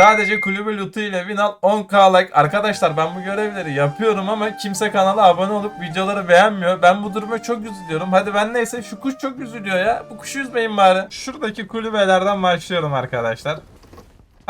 Sadece kulübü lootu ile win al 10k like. Arkadaşlar ben bu görevleri yapıyorum ama kimse kanala abone olup videoları beğenmiyor. Ben bu duruma çok üzülüyorum. Hadi ben neyse şu kuş çok üzülüyor ya. Bu kuşu üzmeyin bari. Şuradaki kulübelerden başlıyorum arkadaşlar.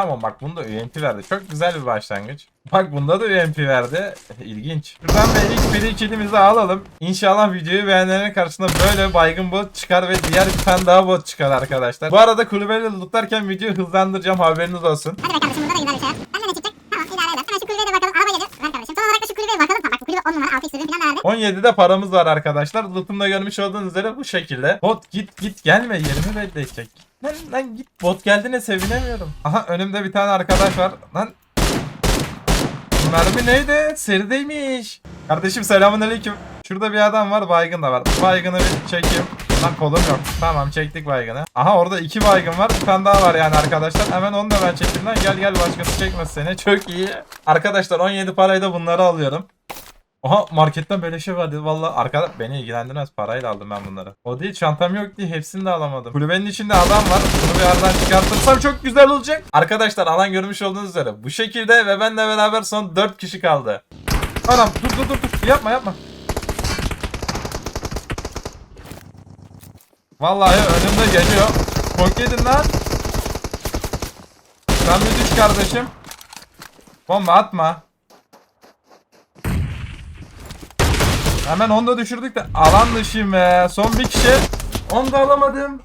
Tamam bak bunda UMP verdi. Çok güzel bir başlangıç. Bak bunda da UMP verdi. İlginç. Şuradan ve ilk biri kilimizi alalım. İnşallah videoyu beğenenlerin karşısında böyle baygın bot çıkar ve diğer bir tane daha bot çıkar arkadaşlar. Bu arada kulübeyle lootlarken videoyu hızlandıracağım haberiniz olsun. Hadi be kardeşim burada da var. Benden ne çıkacak? Tamam idare eder. Hemen şu kulübeye de bakalım. Araba geliyor. Ver kardeşim. Son olarak da şu kulübeye bakalım. Tamam bak bu kulübe 10 numara 6 x falan verdi. 17'de paramız var arkadaşlar. Lootumda görmüş olduğunuz üzere bu şekilde. Bot git git gelme yerimi bekleyecek. Lan, lan git bot geldiğine sevinemiyorum. Aha önümde bir tane arkadaş var. Lan Mermi neydi? Serideymiş. Kardeşim selamun aleyküm. Şurada bir adam var baygın da var. Baygını bir çekeyim. Lan kolum yok. Tamam çektik baygını. Aha orada iki baygın var. Bir tane daha var yani arkadaşlar. Hemen onu da ben çektim lan. Gel gel başkası çekmez seni. Çok iyi. Arkadaşlar 17 parayı da bunları alıyorum. Aha marketten böyle şey vardı valla arkada beni ilgilendirmez parayla aldım ben bunları. O değil çantam yok diye hepsini de alamadım. Kulübenin içinde adam var. Bunu bir aradan çıkartırsam çok güzel olacak. Arkadaşlar alan görmüş olduğunuz üzere bu şekilde ve benle beraber son 4 kişi kaldı. Anam dur dur dur dur yapma yapma. Vallahi önümde geliyor. Bok yedin lan. Sen bir düş kardeşim. Bomba atma. Hemen onu da düşürdük de alan dışıyım be. Son bir kişi. Onu da alamadım.